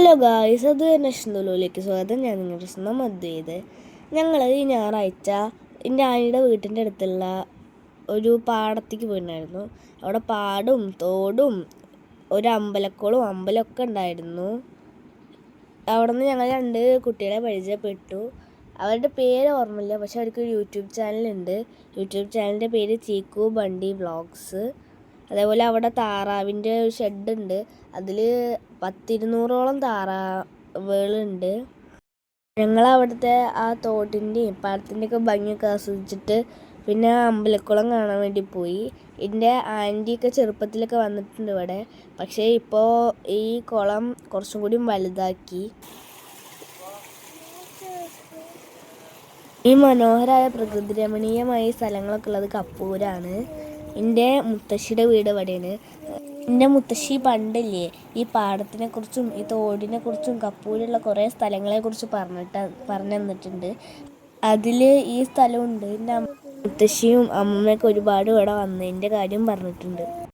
Hello guys അത് നഷ്ണുലുവിലേക്ക് സ്വാഗതം. ഞാൻ നിങ്ങളുടെ സ്വന്തം അദ്വൈത് ഞങ്ങൾ ഈ ഞായറാഴ്ച എന്റെ ആനിയുടെ വീട്ടിന്റെ അടുത്തുള്ള ഒരു പാടത്തേക്ക് പോയിട്ടുണ്ടായിരുന്നു. അവിടെ പാടും തോടും ഒരു അമ്പലക്കുളവും അമ്പലമൊക്കെ ഉണ്ടായിരുന്നു. അവിടെ നിന്ന് ഞങ്ങൾ രണ്ട് കുട്ടികളെ പരിചയപ്പെട്ടു. അവരുടെ പേര് ഓർമ്മയില്ല പക്ഷെ അവർക്ക് ഒരു യൂട്യൂബ് ചാനലുണ്ട്. യൂട്യൂബ് ചാനലിന്റെ പേര് ചീക്കു ബണ്ടി വ്ളോഗ്സ് അതേപോലെ അവിടെ താറാവിന്റെ ഒരു ഷെഡുണ്ട്. അതിൽ പത്തിരുന്നൂറോളം താറാവുകളുണ്ട് ഞങ്ങൾ അവിടുത്തെ ആ തോട്ടിന്റെയും പാടത്തിന്റെയൊക്കെ ഭംഗിയൊക്കെ ആസ്വദിച്ചിട്ട് പിന്നെ അമ്പലക്കുളം കാണാൻ വേണ്ടി പോയി. എന്റെ ആന്റിയൊക്കെ ചെറുപ്പത്തിലൊക്കെ വന്നിട്ടുണ്ട് ഇവിടെ. പക്ഷേ ഇപ്പോൾ ഈ കുളം കുറച്ചും കൂടി വലുതാക്കി. ഈ മനോഹരമായ പ്രകൃതി രമണീയമായ സ്ഥലങ്ങളൊക്കെ ഉള്ളത് കപ്പൂരാണ്. എന്റെ മുത്തശ്ശിയുടെ വീട് ഇവിടെയാണ് എന്റെ മുത്തശ്ശി പണ്ടില്ലേ ഈ പാടത്തിനെ കുറിച്ചും ഈ തോടിനെ കുറിച്ചും കപ്പൂരുള്ള കുറേ സ്ഥലങ്ങളെ കുറിച്ച് പറഞ്ഞിട്ട് പറഞ്ഞു തന്നിട്ടുണ്ട്. അതിൽ ഈ സ്ഥലമുണ്ട്. എന്റെ മുത്തശ്ശിയും അമ്മമ്മയൊക്കെ ഒരുപാട് ഇവിടെ വന്നതിന്റെ കാര്യം പറഞ്ഞിട്ടുണ്ട്.